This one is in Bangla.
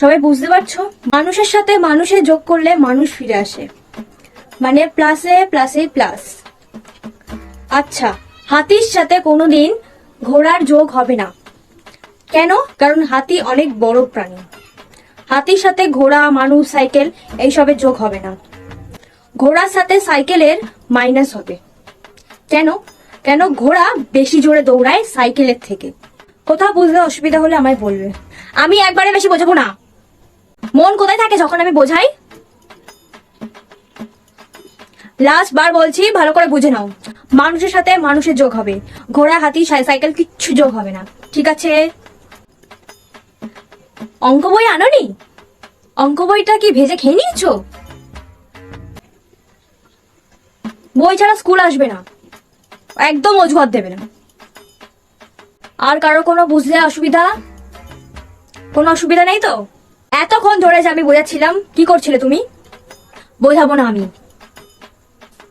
সবাই বুঝতে পারছ? মানুষের সাথে মানুষের যোগ করলে মানুষ ফিরে আসে। মানে প্লাসে প্লাসে প্লাস আচ্ছা হাতির সাথে কোনোদিন ঘোড়ার যোগ হবে না। কেন? কারণ হাতি অনেক বড় প্রাণী। হাতির সাথে ঘোড়া, মানুষ সাইকেল এইসবের যোগ হবে না। ঘোড়ার সাথে সাইকেলের মাইনাস হবে। কেন? কেন ঘোড়া বেশি জোরে দৌড়ায় সাইকেলের থেকে? কোথাও বুঝতে অসুবিধা হলে আমায় বলবে। আমি একবারে বেশি বোঝাবো না। মন কোথায় থাকে যখন আমি বোঝাই? লাস্ট বার বলছি, ভালো করে বুঝে নাও। মানুষের সাথে মানুষের যোগ হবে। ঘোড়া, হাতি সাই- সাইকেল কিচ্ছু যোগ হবে না। ঠিক আছে? অঙ্ক বই আনোনি? অঙ্ক বইটা কি ভেজে খেয়ে নিয়েছো? বই ছাড়া স্কুল আসবে না। একদম অজুহাত দেবে না। আর কারও কোনো বুঝলে অসুবিধা? কোনো অসুবিধা নেই তো? এতক্ষণ ধরে যে আমি বোঝাচ্ছিলাম কি করছিলে তুমি? বোঝাবো না আমি।